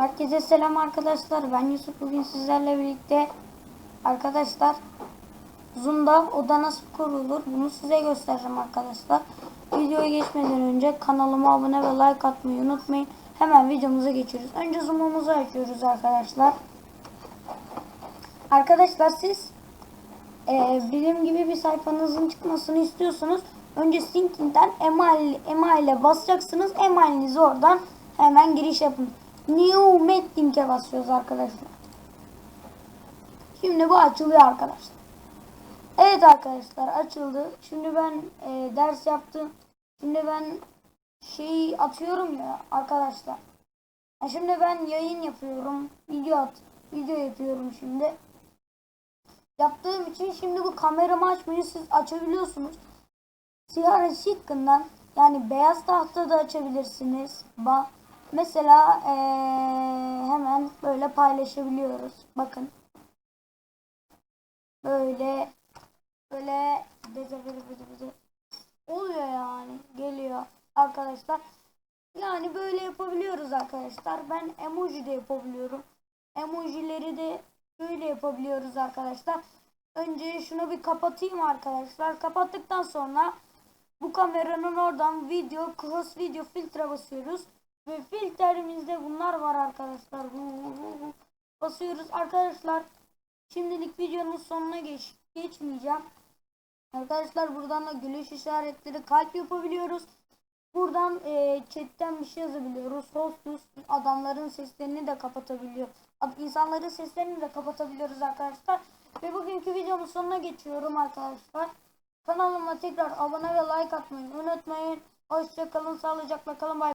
Herkese selam arkadaşlar. Ben Yusuf. Bugün sizlerle birlikte arkadaşlar Zoom'da oda nasıl kurulur bunu size göstereceğim arkadaşlar. Videoya geçmeden önce kanalıma abone ve like atmayı unutmayın. Hemen videomuza geçiyoruz. Önce Zoom'umuzu açıyoruz arkadaşlar. Arkadaşlar siz e, bizim gibi bir sayfanızın çıkmasını istiyorsunuz. Önce Syncing'den email, email ile basacaksınız. Emailinizi oradan hemen giriş yapın. New Meeting'e basıyoruz arkadaşlar. Şimdi bu açılıyor arkadaşlar. Evet arkadaşlar açıldı. Şimdi ben e, ders yaptım. Şimdi ben şeyi atıyorum ya arkadaşlar. Ha, Şimdi ben yayın yapıyorum. Video at. Video yapıyorum şimdi. Yaptığım için şimdi bu kameramı açmayı siz açabiliyorsunuz. Siyah Şıkkı'ndan yani beyaz tahtada açabilirsiniz. Ba Mesela eee, hemen böyle paylaşabiliyoruz. Bakın. Böyle böyle beze beze beze beze oluyor yani. Geliyor arkadaşlar. Yani böyle yapabiliyoruz arkadaşlar. Ben emoji de yapabiliyorum. Emojileri de böyle yapabiliyoruz arkadaşlar. Önce şunu bir kapatayım arkadaşlar. Kapattıktan sonra bu kameranın oradan video, cross video filtre basıyoruz. Ve filtremizde bunlar var arkadaşlar. Basıyoruz arkadaşlar. Şimdilik videonun sonuna geç, geçmeyeceğim. Arkadaşlar buradan da gülüş işaretleri kalp yapabiliyoruz. Buradan e, chatten bir şey yazabiliyoruz. Hostuz adamların seslerini de kapatabiliyor. İnsanların seslerini de kapatabiliyoruz arkadaşlar. Ve bugünkü videomun sonuna geçiyorum arkadaşlar. Kanalıma tekrar abone ve like atmayı unutmayın. Hoşçakalın, sağlıcakla kalın. Bay